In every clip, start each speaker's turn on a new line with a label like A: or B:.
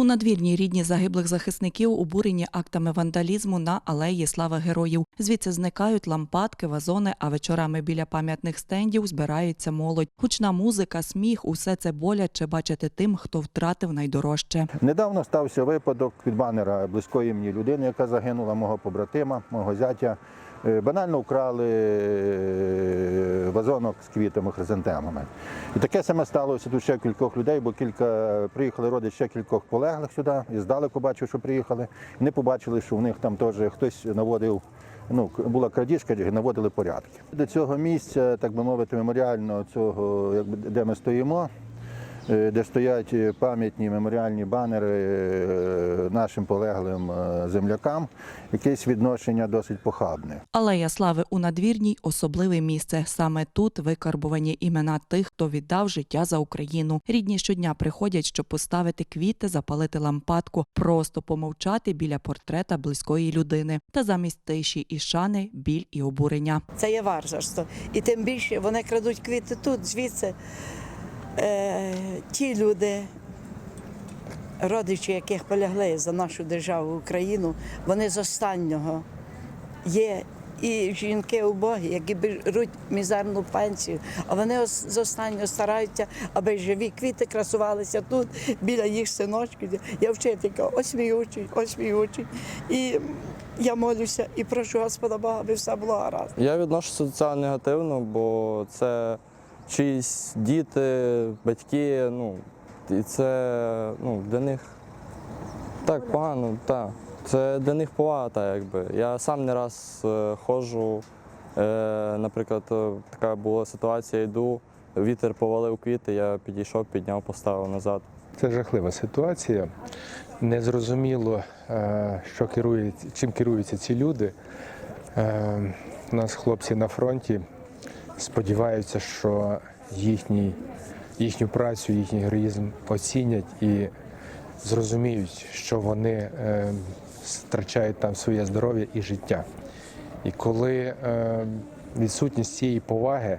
A: У надвірній рідні загиблих захисників обурені актами вандалізму на алеї Слави Героїв. Звідси зникають лампадки, вазони, а вечорами біля пам'ятних стендів збирається молодь. Гучна музика, сміх усе це боляче бачити тим, хто втратив найдорожче.
B: Недавно стався випадок від банера близької мені людини, яка загинула, мого побратима, мого зятя. Е, Банально вкрали е, вазонок з квітами, хризантемами. І таке саме сталося тут ще кількох людей, бо кілька приїхали родичі ще кількох полеглих сюди, і здалеку бачив, що приїхали. І не побачили, що в них там теж хтось наводив. Ну, була крадіжка, наводили порядки. До цього місця, так би мовити, меморіального цього, якби, де ми стоїмо, де стоять е, пам'ятні меморіальні банери е, нашим полеглим е, землякам, якесь відношення досить похабне.
A: Алея слави у надвірній особливе місце. Саме тут викарбувані імена тих, хто віддав життя за Україну. Рідні щодня приходять, щоб поставити квіти, запалити лампадку, просто помовчати біля портрета близької людини. Та замість тиші і шани біль і обурення.
C: Це є варварство. І тим більше вони крадуть квіти тут, звідси. Е, ті люди, родичі, яких полягли за нашу державу Україну, вони з останнього є. І жінки убогі, які беруть мізерну пенсію, а вони з останнього стараються, аби живі квіти красувалися тут, біля їх синочків. Я вчителька, ось мій учень, ось мій учень. І я молюся і прошу Господа Бога, аби все було гаразд.
D: Я відношуся до цього негативно, бо це чиїсь діти, батьки, ну, і це ну, для них так погано, так. Це для них повага, якби. Я сам не раз е, ходжу, е, наприклад, е, така була ситуація, йду, вітер повалив квіти, я підійшов, підняв, поставив назад.
E: Це жахлива ситуація. Незрозуміло, е, що керує, чим керуються ці люди. Е, У нас хлопці на фронті сподіваються, що їхній, їхню працю, їхній героїзм оцінять і зрозуміють, що вони е, втрачають там своє здоров'я і життя. І коли е, відсутність цієї поваги,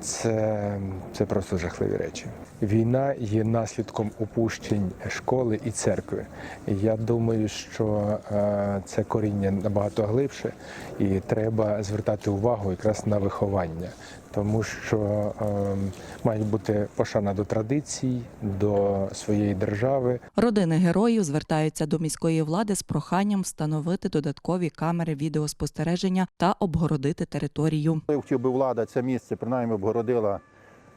E: це, це просто жахливі речі. Війна є наслідком опущень школи і церкви. Я думаю, що е, це коріння набагато глибше, і треба звертати увагу якраз на виховання, тому що е, має бути пошана до традицій, до своєї держави,
A: Родини героїв звертаються до міської влади з проханням встановити додаткові камери відеоспостереження та обгородити територію.
B: Я хотів би влада це місце принаймні обгородила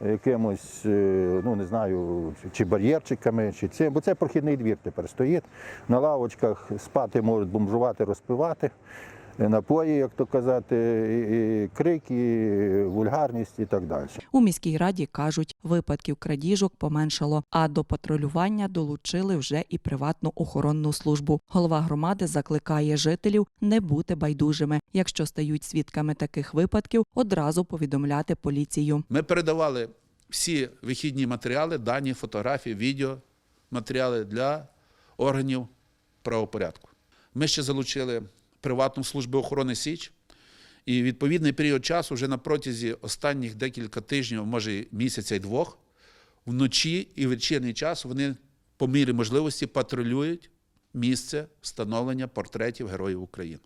B: якимось, е, ну не знаю, чи бар'єрчиками, чи цим, бо це прохідний двір тепер стоїть. На лавочках спати можуть бомжувати, розпивати. Е, Напої, як то казати, і, і крики, вульгарність і так далі.
A: У міській раді кажуть, випадків крадіжок поменшало, а до патрулювання долучили вже і приватну охоронну службу. Голова громади закликає жителів не бути байдужими. Якщо стають свідками таких випадків, одразу повідомляти поліцію.
F: Ми передавали всі вихідні матеріали, дані, фотографії, відео, матеріали для органів правопорядку. Ми ще залучили приватну службу охорони Січ, і відповідний період часу вже на протязі останніх декілька тижнів, може місяця й двох, вночі і вечірній час вони по мірі можливості патрулюють місце встановлення портретів Героїв України.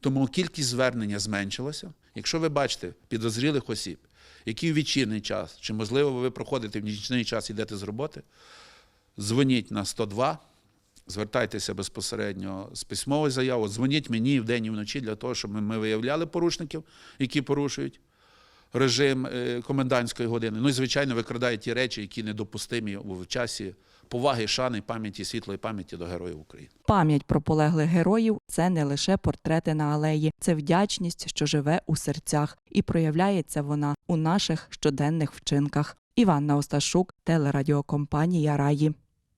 F: Тому кількість звернення зменшилася. Якщо ви бачите підозрілих осіб, які в вечірній час, чи можливо ви проходите в нічний час і йдете з роботи, дзвоніть на 102, звертайтеся безпосередньо з письмовою заявою, дзвоніть мені вдень і вночі для того, щоб ми виявляли порушників, які порушують режим е, комендантської години. Ну і звичайно викрадають ті речі, які недопустимі в часі поваги, шани, пам'яті, світлої пам'яті до героїв України.
A: Пам'ять про полеглих героїв це не лише портрети на алеї, це вдячність, що живе у серцях, і проявляється вона у наших щоденних вчинках. Іванна Осташук, телерадіокомпанія Раї.